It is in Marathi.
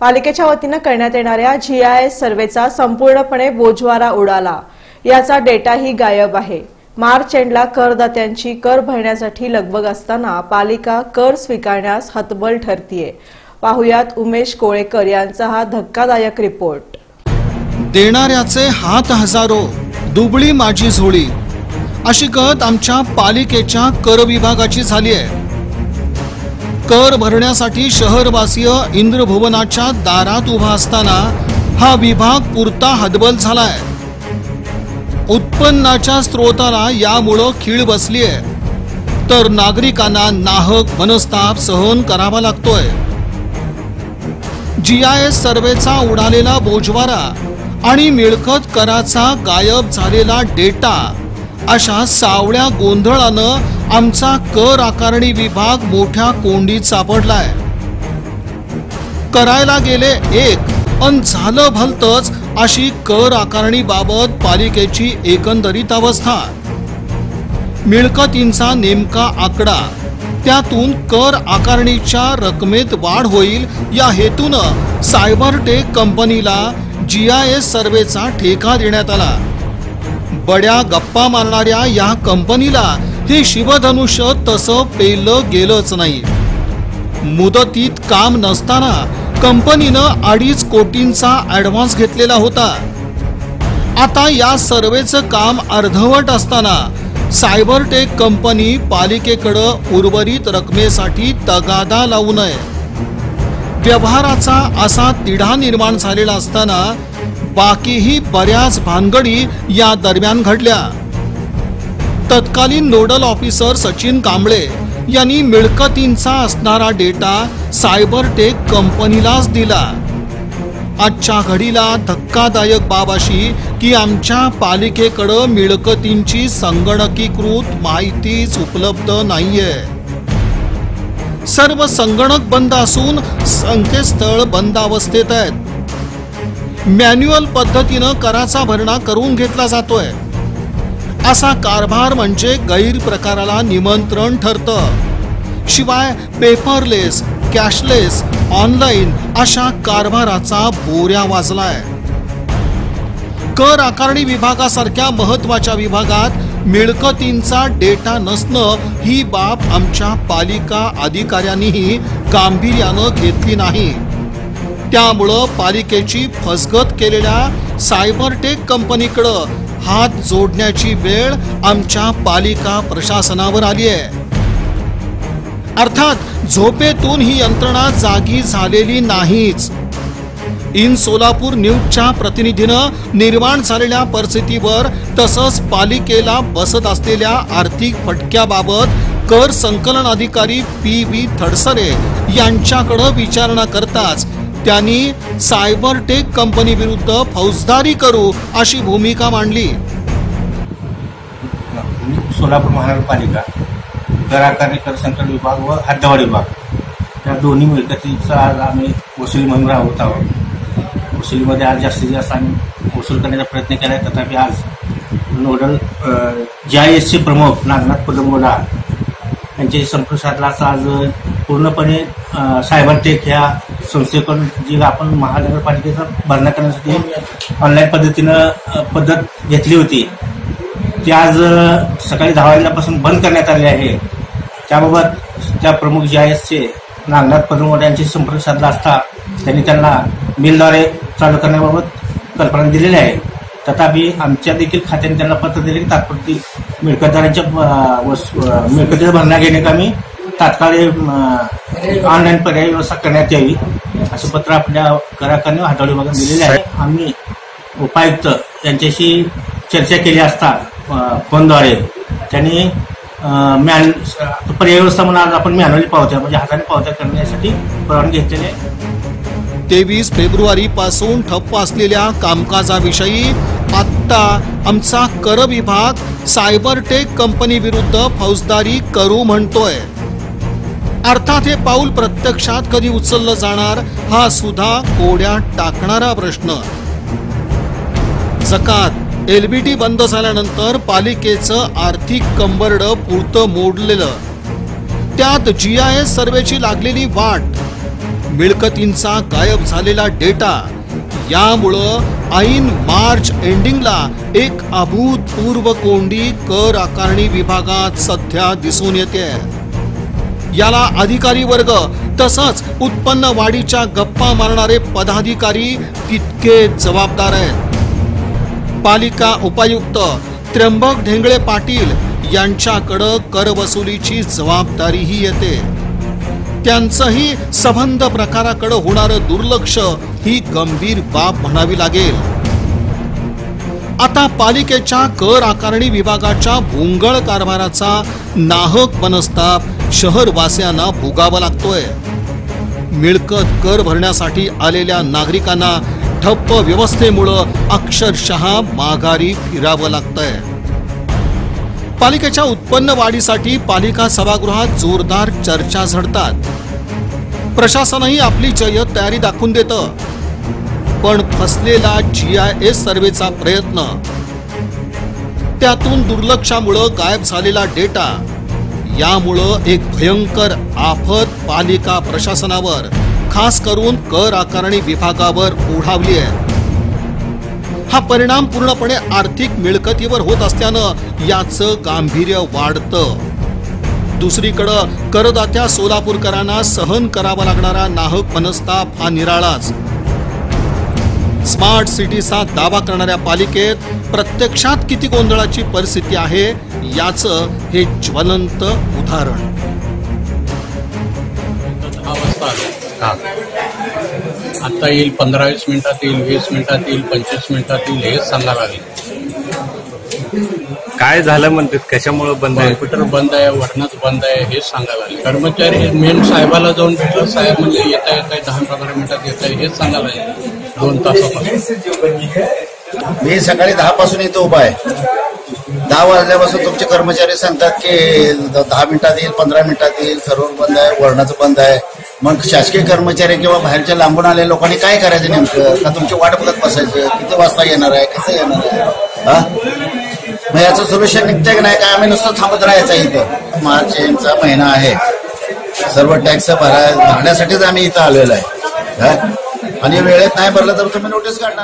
पालिकेच्या वतीनं करण्यात येणाऱ्या जीआयएस सर्वेचा संपूर्णपणे बोजवारा उडाला. याचा डेटाही गायब आहे. मार्च एंडला करदात्यांची कर भरण्यासाठी लगबग असताना पालिका कर स्वीकारण्यास हतबल ठरतीये. पाहुयात उमेश कोळेकर यांचा हा धक्कादायक रिपोर्ट. देणाऱ्याचे हात हजारो दुबळी माझी झोळी. अशी गत आमच्या पालिकेच्या कर विभागाची झाली आहे कर भरण्यासाठी शहरवासीय इंद्रभुवनाच्या दारात उभा असताना हा विभाग पुरता हतबल झालाय. उत्पन्नाच्या स्रोताला यामुळं खीळ बसली आहे तर नागरिकांना नाहक मनस्ताप सहन करावा लागतोय. जी आय एस सर्वेचा उडालेला बोजवारा आणि मिळकत कराचा गायब झालेला डेटा अशा सावळ्या गोंधळानं आमचा कर आकारणी विभाग मोठ्या कोंडीत सापडलाय. करायला गेले एक अन झालं भलतच अशी कर आकारणी बाबत पालिकेची एकंदरीत अवस्था. मिळकतींचा नेमका आकडा. त्यातून कर आकारणीच्या रकमेत वाढ होईल या हेतूनं सायबर टेक कंपनीला जी आय एस सर्वेचा ठेका देण्यात आला. बड्या गप्पा मारणाऱ्या या कंपनीला ते शिवधनुष्य तसं पेललं गेलंच नाही. मुदतीत काम नसताना कंपनीनं अडीच कोटींचा ऍडव्हान्स घेतलेला होता. आता या सर्वेचं काम अर्धवट असताना सायबर टेक कंपनी पालिकेकडं उर्वरित रकमेसाठी तगादा लावू नये. व्यवहाराचा असा तिढा निर्माण झालेला असताना बाकीही बऱ्याच भानगडी या दरम्यान घडल्या. तत्कालीन नोडल ऑफिसर सचिन कांबळे यांनी मिळकतींचा असणारा डेटा सायबर टेक कंपनीलाच दिला. आजच्या घडीला धक्कादायक बाब अशी की आमच्या पालिकेकडं मिळकतींची संगणकीकृत माहितीच उपलब्ध नाहीये. सर्व संगणक बंद असून संकेतस्थळ बंद अवस्थेत आहेत. मॅन्युअल पद्धतीनं कराचा भरणा करून घेतला जातोय. असा कारभार म्हणजे गैरप्रकाराला निमंत्रण ठरतं. शिवाय पेपरलेस कॅशलेस ऑनलाईन अशा कारभाराचा बोऱ्या वाजलाय. कर आकारणी विभागासारख्या महत्त्वाच्या विभागात मिळकतींचा डेटा नसणं ही बाब आमच्या पालिका अधिकाऱ्यांनीही गांभीर्यानं घेतली नाही. त्यामुळं पालिकेची फसगत केलेल्या सायबरटेक कंपनीकडं हात जोडण्याची वेळ आमच्या पालिका प्रशासनावर आली आहे. अर्थात झोपेतून ही यंत्रणा जागी झालेली नाहीच. इन सोलापूर न्यूजच्या प्रतिनिधीनं निर्माण झालेल्या परिस्थितीवर तसंच पालिकेला बसत असलेल्या आर्थिक फटक्याबाबत कर संकलन अधिकारी पी व्ही थडसरे यांच्याकडं विचारणा करताच त्यांनी सायबर टेक कंपनी विरुद्ध फौजदारी करू अशी भूमिका मांडली. सोलापूर महानगरपालिका कर आकारणी कर संकलन विभाग व हद्दवाड विभाग या दोन्ही मिळकतीचा आज आम्ही वसुली म्हणून राहत आहोत. वसुलीमध्ये आज जास्तीत जास्त आम्ही वसूल करण्याचा प्रयत्न केला आहे तथापि आज नोडल जे आय एसचे प्रमुख नागनाथ पदमोला यांचे संपर्क साधलाच आज पूर्णपणे सायबर टेक ह्या संस्थेकडून जी आपण महानगरपालिकेचा भरणा करण्यासाठी ऑनलाईन पद्धतीनं पद्धत घेतली होती. ती आज सकाळी दहा वाजल्यापासून बंद करण्यात आली आहे. त्याबाबत त्या प्रमुख जी आय एसचे नागनाथ पदमोड यांचे संपर्क साधला असता त्यांनी त्यांना मेलद्वारे चालू करण्याबाबत कल्पना दिलेली आहे. तथापि आमच्या देखील खात्याने त्यांना पत्र दिले की तात्पुरती मिळकतदारांच्या मिळकतीचा भरणा घेण्याकामी तात्काळ ऑनलाईन पर्याय व्यवस्था करण्यात यावी. असं पत्र आपल्या कराकाने हाताळी विभागात दिलेले आहे. आम्ही उपायुक्त यांच्याशी चर्चा केली असता फोनद्वारे. त्यांनी मॅन पर्याय व्यवस्था म्हणून आज आपण मॅन्युअली पावत्या म्हणजे हाताने पावत्या करण्यासाठी परवानगी घेतलेली आहे. तेवीस फेब्रुवारी पासून ठप्प असलेल्या कामकाजाविषयी आत्ता आमचा कर विभाग सायबर टेक कंपनी विरुद्ध फौजदारी करू म्हणतोय. अर्थात हे पाऊल प्रत्यक्षात कधी उचललं जाणार हा सुद्धा कोड्यात टाकणारा प्रश्न. जकात एलबीटी बंद झाल्यानंतर पालिकेचं आर्थिक कंबरड पुरतं मोडलेलं. त्यात जी आय एस सर्वेची लागलेली वाट. मिळकतींचा गायब झालेला डेटा. यामुळं ऐन मार्च एंडिंगला एक अभूतपूर्व कोंडी कर आकारणी विभागात सध्या दिसून येते याला अधिकारी वर्ग तसंच उत्पन्न वाढीच्या गप्पा मारणारे पदाधिकारी तितके जबाबदार आहेत. पालिका उपायुक्त त्र्यंबक ढेंगळे पाटील यांच्याकडं करवसुलीची जबाबदारीही येते. त्यांचंही संबंध प्रकाराकडे होणारं दुर्लक्ष ही गंभीर बाब म्हणावी लागेल. आता पालिकेच्या कर आकारणी विभागाच्या भोंगळ कारभाराचा नाहक मनस्ताप शहरवासियांना भोगावा लागतोय. मिळकत कर भरण्यासाठी आलेल्या नागरिकांना ठप्प व्यवस्थेमुळं अक्षरशः माघारी फिरावं लागतंय. पालिकेच्या उत्पन्न वाढीसाठी पालिका सभागृहात जोरदार चर्चा झडतात. प्रशासनही आपली जय्यत तयारी दाखवून देतं. पण फसलेला जी आय एस सर्वेचा प्रयत्न. त्यातून दुर्लक्षामुळं गायब झालेला डेटा. यामुळं एक भयंकर आफत पालिका प्रशासनावर खास करून कर आकारणी विभागावर ओढावली आहे. हा परिणाम पूर्णपणे आर्थिक मिळकतीवर होत असल्यानं याचं गांभीर्य वाढतं. दुसरीकडं करदात्या सोलापूरकरांना सहन करावा लागणारा नाहक मनस्ताप हा निराळाच. स्मार्ट सिटीचा दावा करणाऱ्या पालिकेत प्रत्यक्षात किती गोंधळाची परिस्थिती आहे याचं हे ज्वलंत उदाहरण. दहा वाजता आलो आता येईल पंधरा वीस मिनिटात येईल वीस मिनिटात येईल पंचवीस मिनिटात येईल हेच सांगायला लागले. काय झालं म्हणतात? कशामुळे बंद आहे? कॉम्प्युटर बंद आहे वरणच बंद आहे हेच सांगायला लागले. कर्मचारी मेन साहेबाला जाऊन भेटलं साहेब म्हणजे येता येत आहे दहा पंधरा मिनिटात येत आहे हेच सांगायला लागले. दोन तासापासून. मी सकाळी दहा पासून इथं उभा आहे. दहा वाजल्यापासून तुमचे कर्मचारी सांगतात की दहा मिनिटात येईल पंधरा मिनिटात येईल सर्व बंद आहे वर्णाचं बंद आहे. मग शासकीय कर्मचारी किंवा बाहेरच्या लांबून आलेल्या लोकांनी काय करायचं नेमकं? का तुमची वाट बघत बसायचं? किती वाजता येणार आहे? कसं येणार आहे? हा? मग याचं सोल्युशन निघतंय की नाही? का आम्ही नुसतं थांबत राहायचं इथं. मार्च एंडचा महिना आहे. सर्व टॅक्स भरा भरण्यासाठीच आम्ही इथं आलेलो आहे. आणि वेळेत नाही भरलं तर तुम्ही नोटीस काढणार.